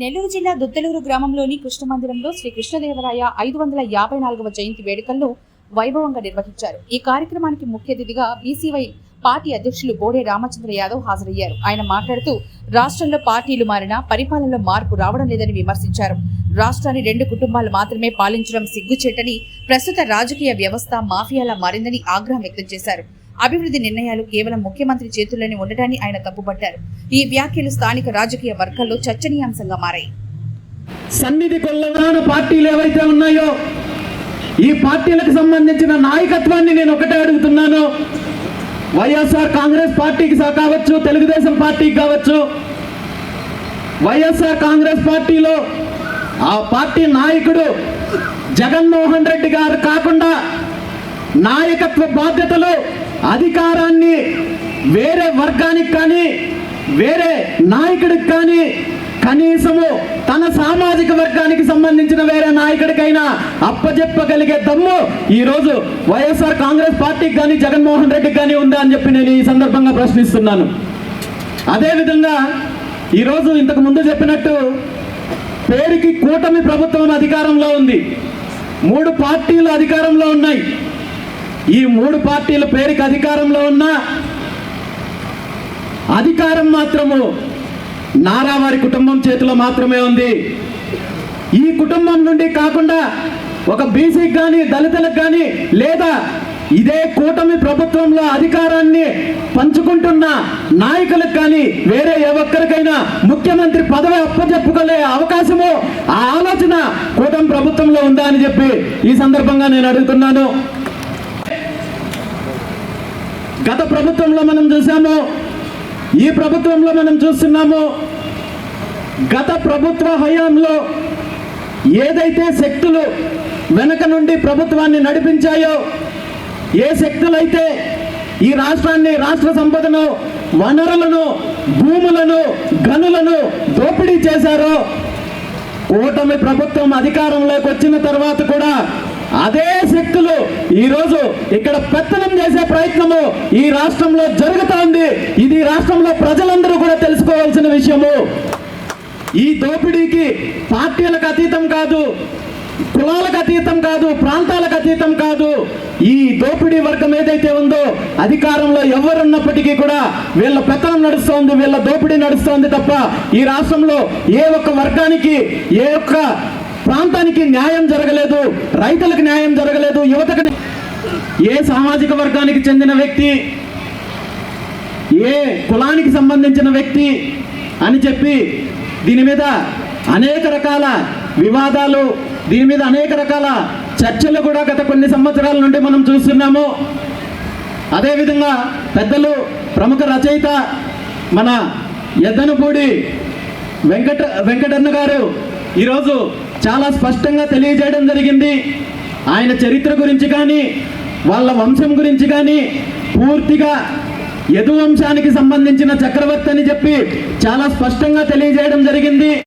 నెల్లూరు జిల్లా దుద్దలూరు గ్రామంలోని కృష్ణ మందిరంలో శ్రీ కృష్ణదేవరాయ ఐదు వందల యాభై నాలుగవ జయంతి వేడుకలను వైభవంగా నిర్వహించారు. ఈ కార్యక్రమానికి ముఖ్య అతిథిగా బీసీవై పార్టీ అధ్యక్షులు బోడే రామచంద్ర యాదవ్ హాజరయ్యారు. ఆయన మాట్లాడుతూ రాష్ట్రంలో పార్టీలు మారినా పరిపాలనలో మార్పు రావడం లేదని విమర్శించారు. రాష్ట్రాన్ని రెండు కుటుంబాలు మాత్రమే పాలించడం సిగ్గుచేటని ప్రస్తుత రాజకీయ వ్యవస్థ మాఫియాలా మారిందని ఆగ్రహం వ్యక్తం చేశారు. అభివృద్ధి నిర్ణయాలు కేవలం ముఖ్యమంత్రి చేతుల్లోనే ఉండటాన్ని ఆయన తప్పుపట్టారు. ఈ వ్యాఖ్యలు స్థానిక రాజకీయ వర్గాల్లో చర్చనీయాంశంగా మారాయి. సన్నిధి పార్టీలు ఏవైతే ఉన్నాయో ఈ పార్టీలకు సంబంధించిన నాయకత్వాన్ని నేను ఒకటే అడుగుతున్నాను. వైఎస్ఆర్ కాంగ్రెస్ పార్టీకి కావచ్చు తెలుగుదేశం పార్టీకి కావచ్చు. వైఎస్ఆర్ కాంగ్రెస్ పార్టీలో ఆ పార్టీ నాయకుడు జగన్మోహన్ రెడ్డి గారు కాకుండా నాయకత్వ బాధ్యతలు అధికారాన్ని వేరే వర్గానికి కానీ వేరే నాయకుడికి కానీ కనీసము తన సామాజిక వర్గానికి సంబంధించిన వేరే నాయకుడికైనా అప్పజెప్పగలిగే దమ్ము ఈరోజు వైఎస్ఆర్ కాంగ్రెస్ పార్టీకి కానీ జగన్మోహన్ రెడ్డికి కానీ ఉందా అని చెప్పి నేను ఈ సందర్భంగా ప్రశ్నిస్తున్నాను. అదేవిధంగా ఈరోజు ఇంతకు ముందు చెప్పినట్టు పేరుకి కూటమి ప్రభుత్వం అధికారంలో ఉంది. మూడు పార్టీలు అధికారంలో ఉన్నాయి. ఈ మూడు పార్టీల పేరుకి అధికారంలో ఉన్న అధికారం మాత్రము నారావారి కుటుంబం చేతిలో మాత్రమే ఉంది. ఈ కుటుంబం నుండి కాకుండా ఒక బీసీకి కానీ దళితులకు కానీ లేదా ఇదే కూటమి ప్రభుత్వంలో అధికారాన్ని పంచుకుంటున్న నాయకులకు కానీ వేరే ఏ ఒక్కరికైనా ముఖ్యమంత్రి పదవి అప్పచెప్పుకోలే అవకాశము ఆ ఆలోచన కూటమి ప్రభుత్వంలో ఉందా అని చెప్పి ఈ సందర్భంగా నేను అడుగుతున్నాను. గత ప్రభుత్వంలో మనం చూసాము ఈ ప్రభుత్వంలో మనం చూస్తున్నాము గత ప్రభుత్వ హయాంలో ఏదైతే శక్తులు వెనక నుండి ప్రభుత్వాన్ని నడిపించాయో ఏ శక్తులైతే ఈ రాష్ట్రాన్ని రాష్ట్ర సంపదను వనరులను భూములను గనులను దోపిడీ చేశారో కూటమి ప్రభుత్వం అధికారంలోకి వచ్చిన తర్వాత కూడా అదే శక్తులు ఈరోజు ఇక్కడ పెత్తనం చేసే ప్రయత్నము ఈ రాష్ట్రంలో జరుగుతోంది ఇది రాష్ట్రంలో ప్రజలందరూ కూడా తెలుసుకోవాల్సిన విషయము. ఈ దోపిడీకి పార్టీలకు అతీతం కాదు కులాలకు అతీతం కాదు ప్రాంతాలకు అతీతం కాదు. ఈ దోపిడీ వర్గం ఏదైతే ఉందో అధికారంలో ఎవరున్నప్పటికీ కూడా వీళ్ళ పెత్తనం నడుస్తోంది వీళ్ళ దోపిడీ నడుస్తోంది తప్ప ఈ రాష్ట్రంలో ఏ ఒక్క వర్గానికి ఏ ఒక్క ప్రాంతానికి న్యాయం జరగలేదు రైతులకు న్యాయం జరగలేదు యువతకు ఏ సామాజిక వర్గానికి చెందిన వ్యక్తి ఏ కులానికి సంబంధించిన వ్యక్తి అని చెప్పి దీని మీద అనేక రకాల వివాదాలు దీని మీద అనేక రకాల చర్చలు కూడా గత కొన్ని సంవత్సరాల నుండి మనం చూస్తున్నాము. అదేవిధంగా పెద్దలు ప్రముఖ రచయిత మన ఎద్దనపూడి వెంకట వెంకటన్న గారు ఈరోజు చాలా స్పష్టంగా తెలియజేయడం జరిగింది. ఆయన చరిత్ర గురించి కానీ వాళ్ళ వంశం గురించి కానీ పూర్తిగా యదువంశానికి సంబంధించిన చక్రవర్తి అని చెప్పి చాలా స్పష్టంగా తెలియజేయడం జరిగింది.